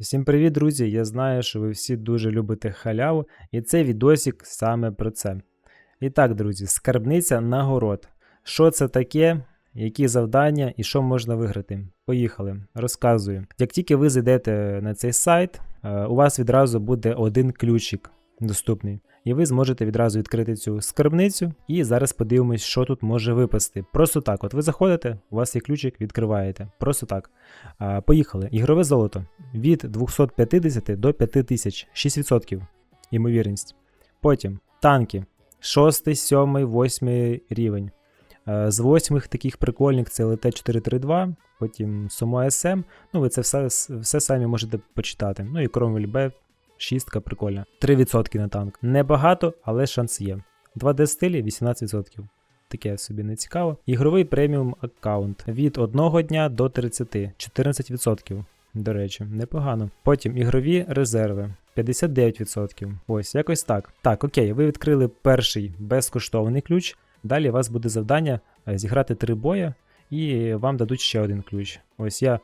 Всім привіт, друзі! Я знаю, що ви всі дуже любите халяву, і цей відосик саме про це. І так, друзі, скарбниця нагород. Що це таке, які завдання і що можна виграти? Поїхали, розказую. Як тільки ви зайдете на цей сайт, е, у вас відразу буде один ключик доступний. І ви зможете відразу відкрити цю скарбницю. І зараз подивимось, що тут може випасти. Просто так: от ви заходите, у вас є ключик, відкриваєте. Просто так. А, Поїхали. Ігрове золото від 250 до 5000, 6% ймовірність. Потім танки 6, 7, 8 рівень. Е, З восьмих таких прикольних це ЛТ-432, потім Сумо СМ. Ну, ви це все, все самі можете почитати. Ну і Кромвель Б, шістка прикольна. 3% на танк. Небагато, але шанс є. 2D стилі 18%. Таке собі не цікаво. Ігровий преміум аккаунт від 1 дня до 30, 14%. До речі, непогано. Потім ігрові резерви 59%. Ось, якось так. Так, окей, ви відкрили перший безкоштовний ключ. Далі у вас буде завдання е, зіграти три боя, і вам дадуть ще один ключ. Ось я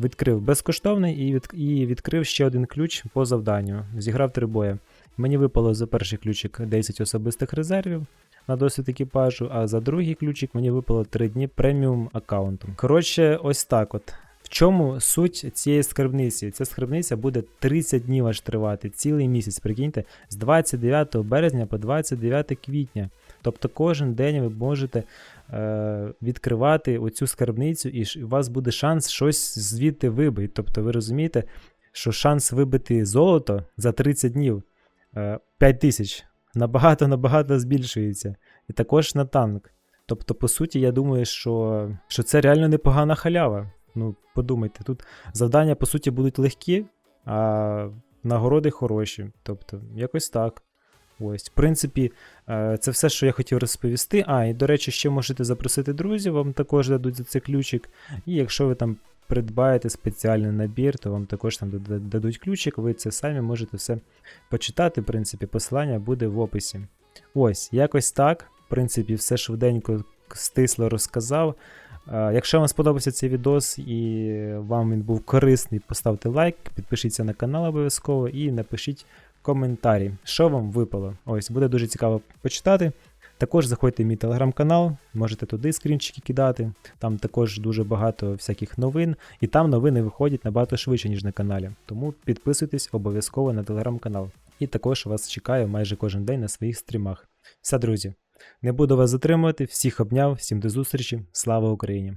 відкрив безкоштовний і, від, і відкрив ще один ключ по завданню. Зіграв три бої. Мені випало за перший ключик 10 особистих резервів на досвід екіпажу, а за другий ключик мені випало 3 дні преміум аккаунту. Коротше, ось так от. В чому суть цієї скарбниці? Ця скарбниця буде 30 днів аж тривати, цілий місяць, прикиньте, з 29 березня по 29 квітня. Тобто кожен день ви можете е, відкривати оцю скарбницю, і у вас буде шанс щось звідти вибити. Тобто ви розумієте, що шанс вибити золото за 30 днів е, 5 тисяч набагато-набагато збільшується. І також на танк. Тобто, по суті, я думаю, що, що це реально непогана халява. Ну, подумайте, тут завдання, по суті, будуть легкі, а нагороди хороші. Тобто, якось так. Ось, в принципі, е, це все, що я хотів розповісти. А, і до речі, ще можете запросити друзів, вам також дадуть за це ключик. І якщо ви там придбаєте спеціальний набір, то вам також там дадуть ключик, ви це самі можете все почитати. В принципі, посилання буде в описі. Ось, якось так. В принципі, все швиденько стисло розказав. Е, Якщо вам сподобався цей відос і вам він був корисний, поставте лайк, підпишіться на канал обов'язково і напишіть коментарі, що вам випало. Ось, буде дуже цікаво почитати. Також заходьте в мій телеграм-канал, можете туди скрінчики кидати. Там також дуже багато всяких новин, і там новини виходять набагато швидше, ніж на каналі. Тому підписуйтесь обов'язково на телеграм-канал. І також вас чекаю майже кожен день на своїх стрімах. Все, друзі, не буду вас затримувати, всіх обняв, всім до зустрічі, слава Україні!